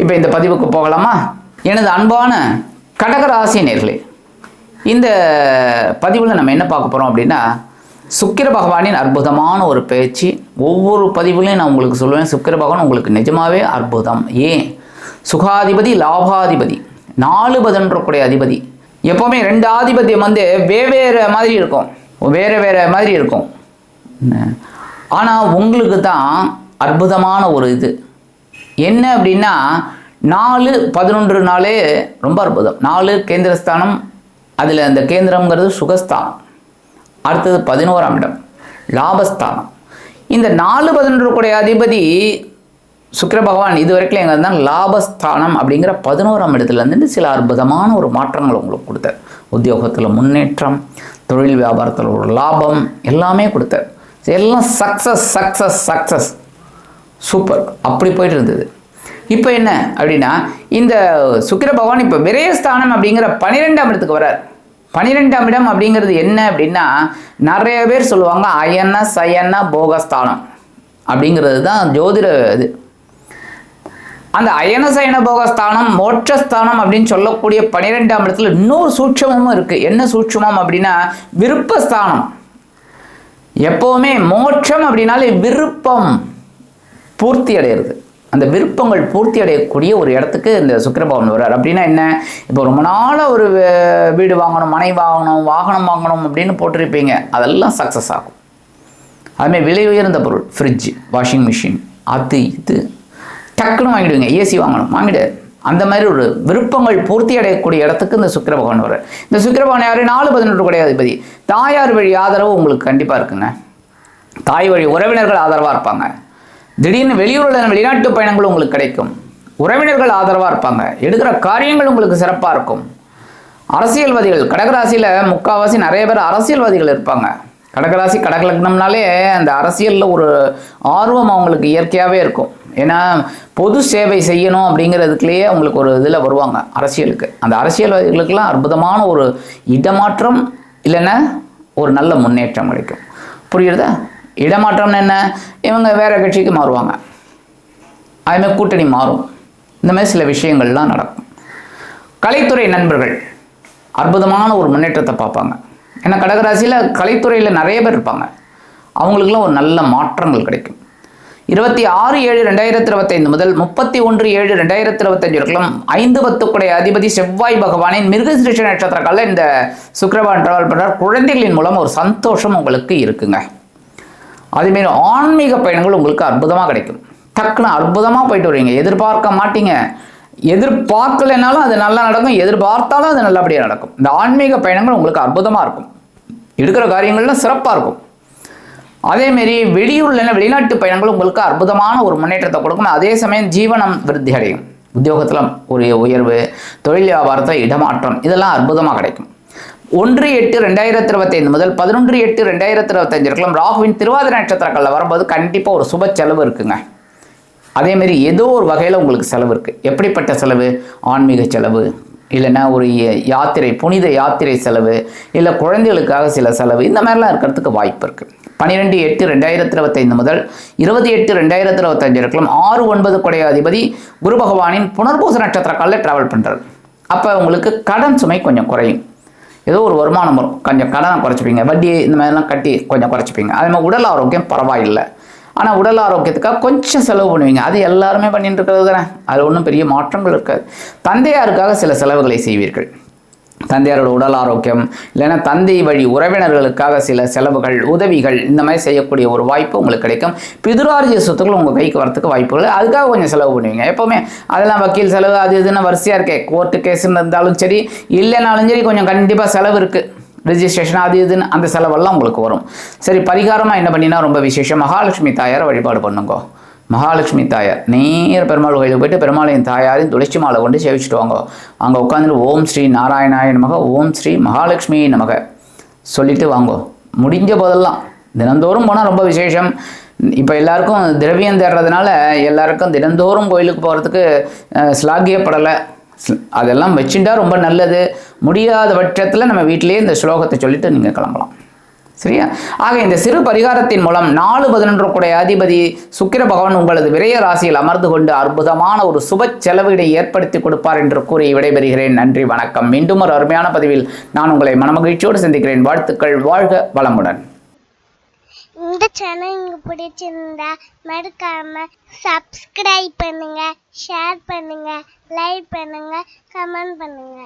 இப்போ இந்த பதிவுக்கு போகலாமா? எனது அன்பான கடகராசி நேர்களே இந்த பதிவில் நம்ம என்ன பார்க்க போகிறோம் அப்படின்னா சுக்கிர பகவானின் அற்புதமான ஒரு பேச்சு. ஒவ்வொரு பதிவுலையும் நான் உங்களுக்கு சொல்லுவேன் சுக்கிர பகவான் உங்களுக்கு நிஜமாவே அற்புதம். ஏன்? சுகாதிபதி லாபாதிபதி நாலு பதினொன்றக்கூடிய அதிபதி. எப்போவுமே ரெண்டு ஆதிபத்தியம் வந்து வெவ்வேறு மாதிரி இருக்கும். வேறு வேறு மாதிரி இருக்கும். ஆனால் உங்களுக்கு தான் அற்புதமான ஒரு இது. என்ன அப்படின்னா நாலு பதினொன்று நாளே ரொம்ப அற்புதம். நாலு கேந்திரஸ்தானம் அதில் அந்த கேந்திரங்கிறது சுகஸ்தானம். அடுத்தது பதினோராம் இடம் லாபஸ்தானம். இந்த நாலு பதினொன்று கூடிய அதிபதி சுக்கர பகவான் இது வரைக்கும் எங்கே இருந்தால் லாபஸ்தானம் அப்படிங்கிற பதினோராம் இடத்துலேருந்து சில அற்புதமான ஒரு மாற்றங்கள் உங்களுக்கு கொடுத்தார். உத்தியோகத்தில் முன்னேற்றம் தொழில் வியாபாரத்தில் ஒரு லாபம் எல்லாமே கொடுத்தார். எல்லாம் சக்ஸஸ் சக்ஸஸ் சக்ஸஸ் சூப்பர். அப்படி போயிட்டு இருந்தது இப்போ என்ன அப்படின்னா இந்த சுக்கிர பகவான் இப்போ விரயஸ்தானம் அப்படிங்கிற பன்னிரெண்டாம் இடத்துக்கு வரார் பன்னிரெண்டாம் இடம் அப்படிங்கிறது என்ன அப்படின்னா நிறைய பேர் சொல்லுவாங்க அயன சயன போகஸ்தானம் அப்படிங்கிறது தான் ஜோதிட இது. அந்த அயன சயன போகஸ்தானம் மோட்சஸ்தானம் அப்படின்னு சொல்லக்கூடிய பன்னிரெண்டாம் இடத்துல இன்னொரு சூட்சமும் இருக்குது என்ன சூட்சமம் அப்படின்னா விருப்பஸ்தானம். எப்போவுமே மோட்சம் அப்படின்னாலே விருப்பம். பூர்த்தி அடையிறது அந்த விருப்பங்கள் பூர்த்தி அடையக்கூடிய ஒரு இடத்துக்கு இந்த சுக்கரபவன் வர்றார் அப்படின்னா என்ன? இப்போ ரொம்ப நாளாக ஒரு வீடு வாங்கணும் மனை வாங்கணும் வாகனம் வாங்கணும் அப்படின்னு போட்டிருப்பீங்க. அதெல்லாம் சக்ஸஸ் ஆகும். அதுமாதிரி விலை உயர்ந்த பொருள் ஃப்ரிட்ஜ் வாஷிங் மிஷின் அது இது. டக்குன்னு வாங்கிடுவீங்க. ஏசி வாங்கணும் வாங்கிடு. அந்த மாதிரி ஒரு விருப்பங்கள் பூர்த்தி அடையக்கூடிய இடத்துக்கு இந்த சுக்கர பகவான் வர இந்த சுக்கர பகவான் யாரு? நாலு பதினொன்று கூட அதிபதி தாயார் வழி ஆதரவு உங்களுக்கு கண்டிப்பாக இருக்குங்க. தாய் வழி உறவினர்கள் ஆதரவாக இருப்பாங்க. திடீர்னு வெளியூரில் வெளிநாட்டு பயணங்கள் உங்களுக்கு கிடைக்கும். உறவினர்கள் ஆதரவாக இருப்பாங்க. எடுக்கிற காரியங்கள் உங்களுக்கு சிறப்பாக இருக்கும். அரசியல்வாதிகள் கடகராசியில் முக்கால்வாசி நிறைய பேர் அரசியல்வாதிகள் இருப்பாங்க. கடகராசி கடகலக்னம்னாலே அந்த அரசியலில் ஒரு ஆர்வம் அவங்களுக்கு இயற்கையாகவே இருக்கும். ஏன்னா பொது சேவை செய்யணும் அப்படிங்கிறதுக்குலேயே அவங்களுக்கு ஒரு இதில் வருவாங்க அரசியலுக்கு. அந்த அரசியல்வாதிகளுக்கெல்லாம் அற்புதமான ஒரு இடமாற்றம் இல்லைன்னா ஒரு நல்ல முன்னேற்றம் கிடைக்கும். புரியுறதா இடமாற்றம்னு என்ன? இவங்க வேற கட்சிக்கு மாறுவாங்க. அதுமாதிரி கூட்டணி மாறும். இந்த மாதிரி சில விஷயங்கள்லாம் நடக்கும். கலைத்துறை நண்பர்கள் அற்புதமான ஒரு முன்னேற்றத்தை பார்ப்பாங்க. ஏன்னா கடகராசியில் கலைத்துறையில் நிறைய பேர் இருப்பாங்க. அவங்களுக்குலாம் ஒரு நல்ல மாற்றங்கள் கிடைக்கும். இருபத்தி ஆறு ஏழு ரெண்டாயிரத்தி இருபத்தைந்து முதல் முப்பத்தி ஒன்று ஏழு ரெண்டாயிரத்தி இருபத்தஞ்சு வரைக்கும் ஐந்து பத்துக்குடைய அதிபதி செவ்வாய் பகவானின் மிருகசிருஷ்ண நட்சத்திரக்கால இந்த சுக்கிரவான் டிராவல் பண்ணுறார் குழந்தைகளின் மூலம் ஒரு சந்தோஷம் உங்களுக்கு இருக்குங்க. அதுமாரி ஆன்மீக பயணங்கள் உங்களுக்கு அற்புதமாக கிடைக்கும். டக்குன்னு அற்புதமாக போயிட்டு வருவீங்க. எதிர்பார்க்க மாட்டீங்க. எதிர்பார்க்கலைனாலும் அது நல்லா நடக்கும். எதிர்பார்த்தாலும் அது நல்லபடியாக நடக்கும். இந்த ஆன்மீக பயணங்கள் உங்களுக்கு அற்புதமாக இருக்கும். எடுக்கிற காரியங்கள்லாம் சிறப்பாக இருக்கும். அதேமாரி வெளியூர்ல வெளிநாட்டு பயணங்கள் உங்களுக்கு அற்புதமான ஒரு முன்னேற்றத்தை கொடுக்கும். அதே சமயம் ஜீவனம் விருத்தி அடையும். உத்தியோகத்தில் ஒரு உயர்வு தொழில் வியாபாரத்தில் இடமாற்றம் இதெல்லாம் அற்புதமாக கிடைக்கும். ஒன்று எட்டு ரெண்டாயிரத்தி இருபத்தைந்து முதல் பதினொன்று எட்டு ரெண்டாயிரத்தி இருபத்தஞ்சு இருக்கலாம் ராகுவின் திருவாதிரை நட்சத்திரங்களில் வரும்போது கண்டிப்பாக ஒரு சுப செலவு இருக்குங்க. அதேமாரி ஏதோ ஒரு வகையில் உங்களுக்கு செலவு இருக்குது எப்படிப்பட்ட செலவு? ஆன்மீக செலவு இல்லைன்னா ஒரு யாத்திரை புனித யாத்திரை செலவு இல்லை குழந்தைகளுக்காக சில செலவு இந்த மாதிரிலாம் இருக்கிறதுக்கு வாய்ப்பு இருக்குது பன்னிரெண்டு எட்டு ரெண்டாயிரத்தி இருபத்தைந்து முதல் இருபத்தி எட்டு ரெண்டாயிரத்தி இருபத்தஞ்சு இருக்கலாம் ஆறு ஒன்பது குடைய அதிபதி குரு பகவானின் புனர்பூச நட்சத்திர காலில் ட்ராவல் பண்ணுறாரு அப்போ உங்களுக்கு கடன் சுமை கொஞ்சம் குறையும். ஏதோ ஒரு வருமானம் வரும். கொஞ்சம் கடனை குறைச்சிப்பீங்க. வட்டி இந்த மாதிரிலாம் கட்டி கொஞ்சம் குறைச்சிப்பீங்க. அதே மாதிரி உடல் ஆரோக்கியம் பரவாயில்லை. ஆனால் உடல் ஆரோக்கியத்துக்காக கொஞ்சம் செலவு பண்ணுவீங்க. அது எல்லாருமே பண்ணிட்டு இருக்கிறது தானே. அதில் ஒன்றும் பெரிய மாற்றங்கள் இருக்காது. தந்தையாருக்காக சில செலவுகளை செய்வீர்கள். தந்தையாரோட உடல் ஆரோக்கியம் இல்லைன்னா தந்தை வழி உறவினர்களுக்காக சில செலவுகள் உதவிகள் இந்த மாதிரி செய்யக்கூடிய ஒரு வாய்ப்பு உங்களுக்கு கிடைக்கும். பிதுரார்ஜிய சொத்துக்கள் உங்கள் கைக்கு வரத்துக்கு வாய்ப்புகள். அதுக்காக கொஞ்சம் செலவு பண்ணுவீங்க. எப்போவுமே அதெல்லாம் வக்கீல் செலவு அது இதுன்னு வரிசையாக இருக்கே. கோர்ட்டு கேஸ் இருந்தாலும் சரி இல்லைனாலும் சரி கொஞ்சம் கண்டிப்பாக செலவு இருக்குது ரிஜிஸ்ட்ரேஷன் அது இதுன்னு அந்த செலவெல்லாம் உங்களுக்கு வரும். சரி பரிகாரமாக என்ன பண்ணினா ரொம்ப விசேஷம். மகாலட்சுமி தாயாரை வழிபாடு பண்ணுங்க. மகாலட்சுமி தாயார். நேர பெருமாள் கோயிலுக்கு போயிட்டு பெருமாளையின் தாயாரையும் துளசி மாலை கொண்டு சேவிச்சுட்டு வாங்க. அங்கே உட்காந்துட்டு ஓம் ஸ்ரீ நாராயணாய நமக ஓம் ஸ்ரீ மகாலட்சுமி நமக சொல்லிட்டு வாங்கோ. முடிஞ்ச போதெல்லாம் தினந்தோறும் போனால் ரொம்ப விசேஷம். இப்போ எல்லாருக்கும் திரவியம் தேடுறதுனால எல்லாருக்கும் தினந்தோறும் கோயிலுக்கு போகிறதுக்கு ஸ்லாகியப்படலை அதெல்லாம் வச்சுட்டா ரொம்ப நல்லது. முடியாத பட்சத்தில் நம்ம வீட்டிலேயே இந்த ஸ்லோகத்தை சொல்லிட்டு நீங்கள் கிளம்பலாம். சரியா? ஆக இந்த சிறு பரிகாரத்தின் மூலம் நாலு பதினொன்று கூடிய அதிபதி சுக்கிர பகவான் உங்களது விரய ராசியில் அமர்ந்து கொண்டு அற்புதமான ஒரு சுப செலவினை ஏற்படுத்தி கொடுப்பார் என்று கூறி விடைபெறுகிறேன். நன்றி வணக்கம். மீண்டும் ஒரு அருமையான பதிவில் நான் உங்களை மனமகிழ்ச்சியோடு சந்திக்கிறேன். வாழ்த்துக்கள் வாழ்க வளமுடன். இந்த சேனல் உங்களுக்கு பிடிச்சிருந்தா மறக்காம சப்ஸ்கிரைப் பண்ணுங்க ஷேர் பண்ணுங்க லைக் பண்ணுங்க கமெண்ட் பண்ணுங்க.